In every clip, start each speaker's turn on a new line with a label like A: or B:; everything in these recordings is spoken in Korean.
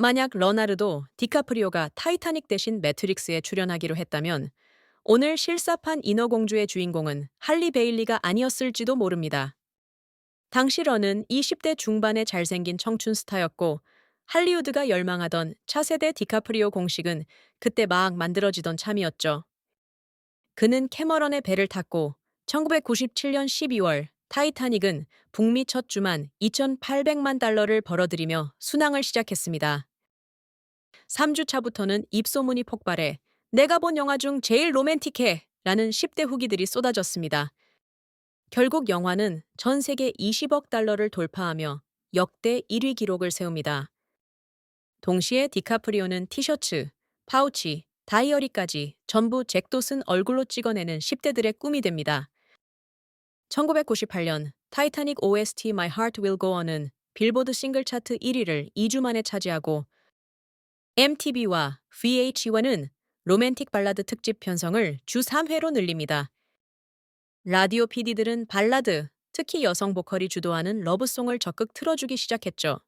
A: 만약 러나르도, 디카프리오가 타이타닉 대신 매트릭스에 출연하기로 했다면 오늘 실사판 인어공주의 주인공은 할리 베일리가 아니었을지도 모릅니다. 당시 런은 20대 중반의 잘생긴 청춘 스타였고 할리우드가 열망하던 차세대 디카프리오 공식은 그때 막 만들어지던 참이었죠. 그는 캐머런의 배를 탔고 1997년 12월 타이타닉은 북미 첫 주만 2,800만 달러를 벌어들이며 순항을 시작했습니다. 3주 차부터는 입소문이 폭발해 내가 본 영화 중 제일 로맨틱해 라는 10대 후기들이 쏟아졌습니다. 결국 영화는 전 세계 20억 달러를 돌파하며 역대 1위 기록을 세웁니다. 동시에 디카프리오는 티셔츠, 파우치, 다이어리까지 전부 잭도 쓴 얼굴로 찍어내는 10대들의 꿈이 됩니다. 1998년 타이타닉 OST My Heart Will Go On은 빌보드 싱글 차트 1위를 2주 만에 차지하고 MTV와 VH1은 로맨틱 발라드 특집 편성을 주 3회로 늘립니다. 라디오 PD들은 발라드, 특히 여성 보컬이 주도하는 러브송을 적극 틀어주기 시작했죠.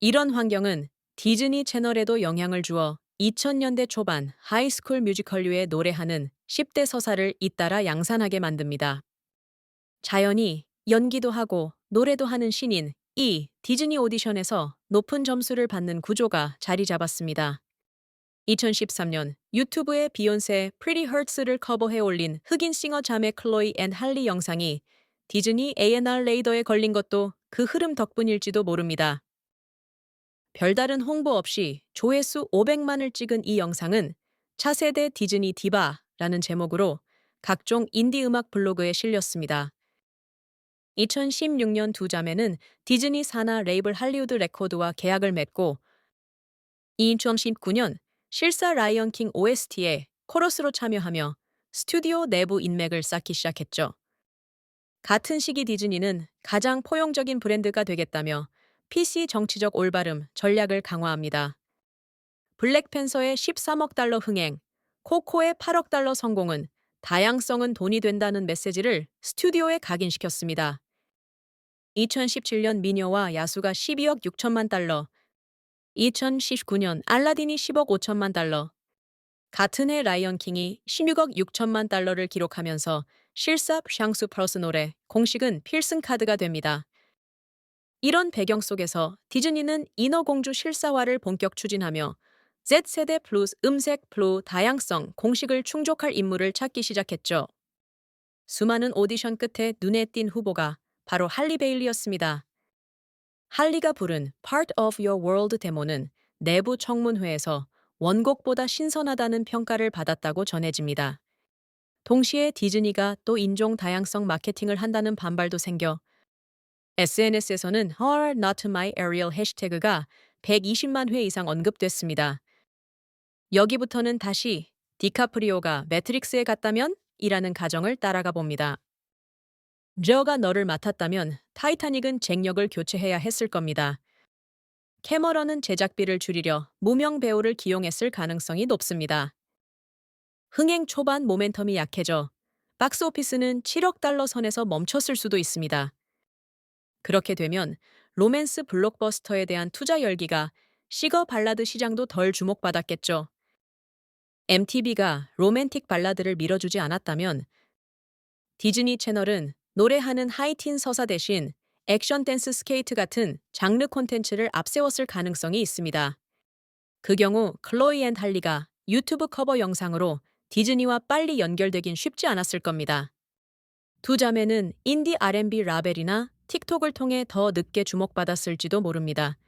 A: 이런 환경은 디즈니 채널에도 영향을 주어 2000년대 초반 하이스쿨 뮤지컬류의 노래하는 10대 서사를 잇따라 양산하게 만듭니다. 자연히 연기도 하고 노래도 하는 신인 이 디즈니 오디션에서 높은 점수를 받는 구조가 자리 잡았습니다. 2013년 유튜브에 비욘세의 Pretty Hurts를 커버해 올린 흑인 싱어 자매 클로이 앤 할리 영상이 디즈니 A&R 레이더에 걸린 것도 그 흐름 덕분일지도 모릅니다. 별다른 홍보 없이 조회수 500만을 찍은 이 영상은 차세대 디즈니 디바라는 제목으로 각종 인디 음악 블로그에 실렸습니다. 2016년 두 자매는 디즈니 산하 레이블 할리우드 레코드와 계약을 맺고 2019년 실사 라이언 킹 OST에 코러스로 참여하며 스튜디오 내부 인맥을 쌓기 시작했죠. 같은 시기 디즈니는 가장 포용적인 브랜드가 되겠다며 PC 정치적 올바름 전략을 강화합니다. 블랙팬서의 13억 달러 흥행, 코코의 8억 달러 성공은 다양성은 돈이 된다는 메시지를 스튜디오에 각인시켰습니다. 2017년 미녀와 야수가 12억 6천만 달러, 2019년 알라딘이 10억 5천만 달러, 같은 해 라이언킹이 16억 6천만 달러를 기록하면서 실사 샹수 플러스 노래 공식은 필승 카드가 됩니다. 이런 배경 속에서 디즈니는 인어공주 실사화를 본격 추진하며 Z세대 플러스 음색 플루 다양성 공식을 충족할 인물을 찾기 시작했죠. 수많은 오디션 끝에 눈에 띈 후보가 바로 할리 베일리였습니다. 할리가 부른 Part of Your World 데모는 내부 청문회에서 원곡보다 신선하다는 평가를 받았다고 전해집니다. 동시에 디즈니가 또 인종 다양성 마케팅을 한다는 반발도 생겨 SNS에서는 Her Not My Ariel 해시태그가 120만 회 이상 언급됐습니다. 여기부터는 다시 디카프리오가 매트릭스에 갔다면? 이라는 가정을 따라가 봅니다. 저가 너를 맡았다면 타이타닉은 쟁력을 교체해야 했을 겁니다. 캐머런은 제작비를 줄이려 무명 배우를 기용했을 가능성이 높습니다. 흥행 초반 모멘텀이 약해져 박스 오피스는 7억 달러 선에서 멈췄을 수도 있습니다. 그렇게 되면 로맨스 블록버스터에 대한 투자 열기가 시거 발라드 시장도 덜 주목받았겠죠. MTV가 로맨틱 발라드를 밀어주지 않았다면 디즈니 채널은 노래하는 하이틴 서사 대신 액션 댄스 스케이트 같은 장르 콘텐츠를 앞세웠을 가능성이 있습니다. 그 경우 클로이 앤 할리가 유튜브 커버 영상으로 디즈니와 빨리 연결되긴 쉽지 않았을 겁니다. 두 자매는 인디 R&B 라벨이나 틱톡을 통해 더 늦게 주목받았을지도 모릅니다.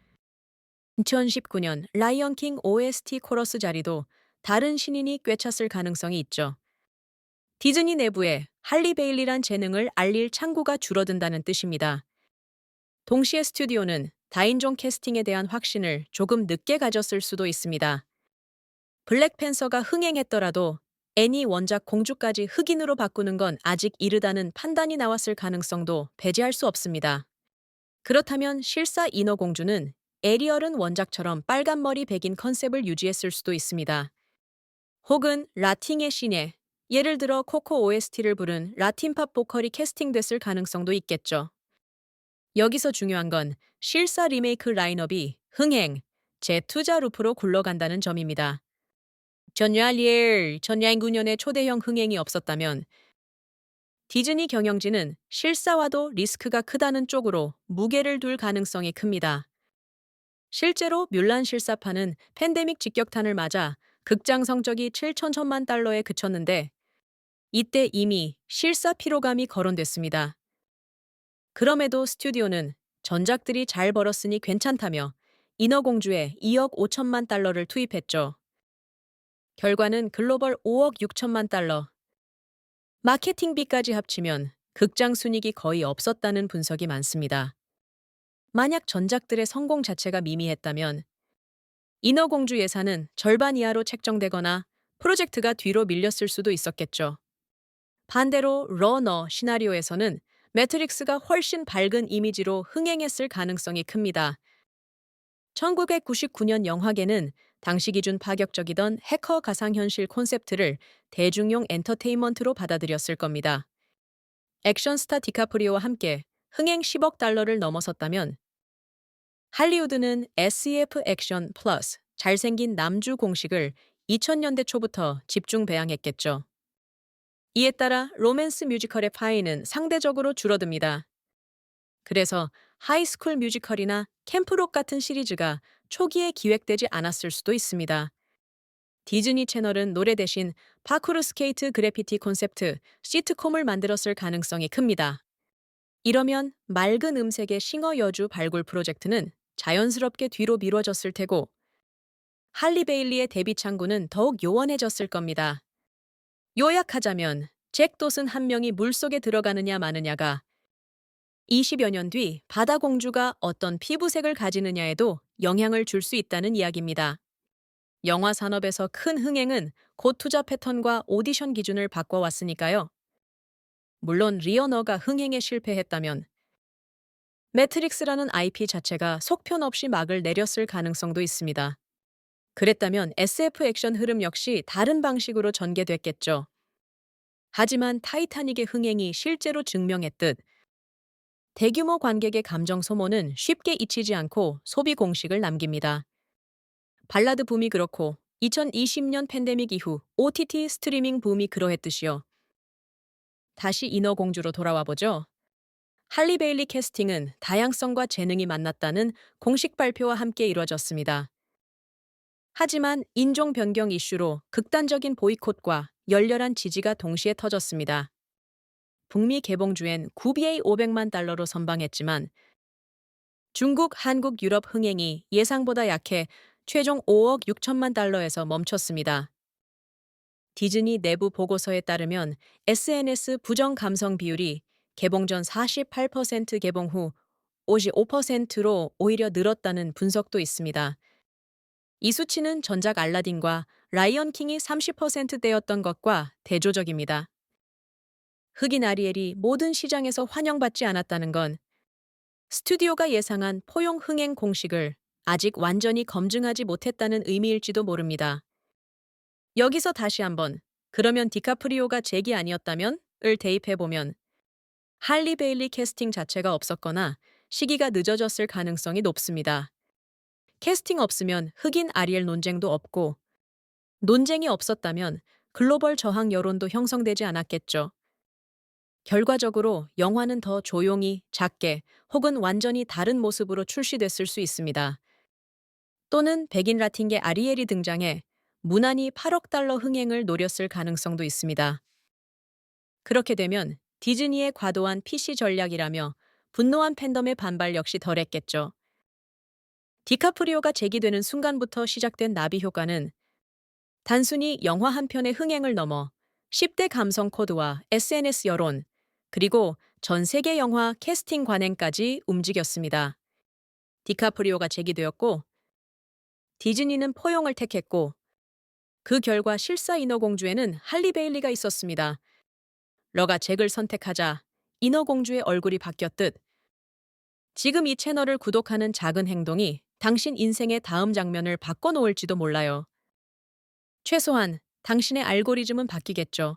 A: 2019년 라이언킹 OST 코러스 자리도 다른 신인이 꿰찼을 가능성이 있죠. 디즈니 내부에 할리 베일리란 재능을 알릴 창구가 줄어든다는 뜻입니다. 동시에 스튜디오는 다인종 캐스팅에 대한 확신을 조금 늦게 가졌을 수도 있습니다. 블랙팬서가 흥행했더라도 애니 원작 공주까지 흑인으로 바꾸는 건 아직 이르다는 판단이 나왔을 가능성도 배제할 수 없습니다. 그렇다면 실사 인어공주는 에리얼은 원작처럼 빨간 머리 백인 컨셉을 유지했을 수도 있습니다. 혹은 라팅의 신에 예를 들어 코코 OST를 부른 라틴팝 보컬이 캐스팅됐을 가능성도 있겠죠. 여기서 중요한 건 실사 리메이크 라인업이 흥행, 재투자 루프로 굴러간다는 점입니다. 전야리엘 전야인 9년의 초대형 흥행이 없었다면 디즈니 경영진은 실사와도 리스크가 크다는 쪽으로 무게를 둘 가능성이 큽니다. 실제로 뮬란 실사판은 팬데믹 직격탄을 맞아 극장 성적이 7천 천만 달러에 그쳤는데 이때 이미 실사 피로감이 거론됐습니다. 그럼에도 스튜디오는 전작들이 잘 벌었으니 괜찮다며 인어공주에 2억 5천만 달러를 투입했죠. 결과는 글로벌 5억 6천만 달러. 마케팅비까지 합치면 극장 순익이 거의 없었다는 분석이 많습니다. 만약 전작들의 성공 자체가 미미했다면 인어공주 예산은 절반 이하로 책정되거나 프로젝트가 뒤로 밀렸을 수도 있었겠죠. 반대로 러너 시나리오에서는 매트릭스가 훨씬 밝은 이미지로 흥행했을 가능성이 큽니다. 1999년 영화계는 당시 기준 파격적이던 해커 가상현실 콘셉트를 대중용 엔터테인먼트로 받아들였을 겁니다. 액션 스타 디카프리오와 함께 흥행 10억 달러를 넘어섰다면 할리우드는 SF 액션 플러스 잘생긴 남주 공식을 2000년대 초부터 집중 배양했겠죠. 이에 따라 로맨스 뮤지컬의 파이는 상대적으로 줄어듭니다. 그래서 하이스쿨 뮤지컬이나 캠프록 같은 시리즈가 초기에 기획되지 않았을 수도 있습니다. 디즈니 채널은 노래 대신 파쿠르 스케이트 그래피티 콘셉트 시트콤을 만들었을 가능성이 큽니다. 이러면 맑은 음색의 싱어 여주 발굴 프로젝트는 자연스럽게 뒤로 미뤄졌을 테고 할리 베일리의 데뷔 창구는 더욱 요원해졌을 겁니다. 요약하자면 잭 돛은 한 명이 물속에 들어가느냐 마느냐가 20여 년 뒤 바다 공주가 어떤 피부색을 가지느냐에도 영향을 줄 수 있다는 이야기입니다. 영화 산업에서 큰 흥행은 곧 투자 패턴과 오디션 기준을 바꿔왔으니까요. 물론 리어너가 흥행에 실패했다면 매트릭스라는 IP 자체가 속편 없이 막을 내렸을 가능성도 있습니다. 그랬다면 SF 액션 흐름 역시 다른 방식으로 전개됐겠죠. 하지만 타이타닉의 흥행이 실제로 증명했듯 대규모 관객의 감정 소모는 쉽게 잊히지 않고 소비 공식을 남깁니다. 발라드 붐이 그렇고 2020년 팬데믹 이후 OTT 스트리밍 붐이 그러했듯이요. 다시 인어공주로 돌아와 보죠. 할리 베일리 캐스팅은 다양성과 재능이 만났다는 공식 발표와 함께 이뤄졌습니다. 하지만 인종 변경 이슈로 극단적인 보이콧과 열렬한 지지가 동시에 터졌습니다. 북미 개봉 주엔 9BA 500만 달러로 선방했지만 중국, 한국, 유럽 흥행이 예상보다 약해 최종 5억 6천만 달러에서 멈췄습니다. 디즈니 내부 보고서에 따르면 SNS 부정 감성 비율이 개봉 전 48% 개봉 후 55%로 오히려 늘었다는 분석도 있습니다. 이 수치는 전작 알라딘과 라이언 킹이 30%대였던 것과 대조적입니다. 흑인 아리엘이 모든 시장에서 환영받지 않았다는 건 스튜디오가 예상한 포용 흥행 공식을 아직 완전히 검증하지 못했다는 의미일지도 모릅니다. 여기서 다시 한번 그러면 디카프리오가 잭이 아니었다면? 을 대입해보면 할리 베일리 캐스팅 자체가 없었거나 시기가 늦어졌을 가능성이 높습니다. 캐스팅 없으면 흑인 아리엘 논쟁도 없고 논쟁이 없었다면 글로벌 저항 여론도 형성되지 않았겠죠. 결과적으로 영화는 더 조용히, 작게 혹은 완전히 다른 모습으로 출시됐을 수 있습니다. 또는 백인 라틴계 아리엘이 등장해 무난히 8억 달러 흥행을 노렸을 가능성도 있습니다. 그렇게 되면 디즈니의 과도한 PC 전략이라며 분노한 팬덤의 반발 역시 덜했겠죠. 디카프리오가 제기되는 순간부터 시작된 나비 효과는 단순히 영화 한 편의 흥행을 넘어 10대 감성 코드와 SNS 여론, 그리고 전 세계 영화 캐스팅 관행까지 움직였습니다. 디카프리오가 제기되었고, 디즈니는 포용을 택했고, 그 결과 실사 인어공주에는 할리 베일리가 있었습니다. 러가 잭을 선택하자 인어공주의 얼굴이 바뀌었듯 지금 이 채널을 구독하는 작은 행동이 당신 인생의 다음 장면을 바꿔놓을지도 몰라요. 최소한 당신의 알고리즘은 바뀌겠죠.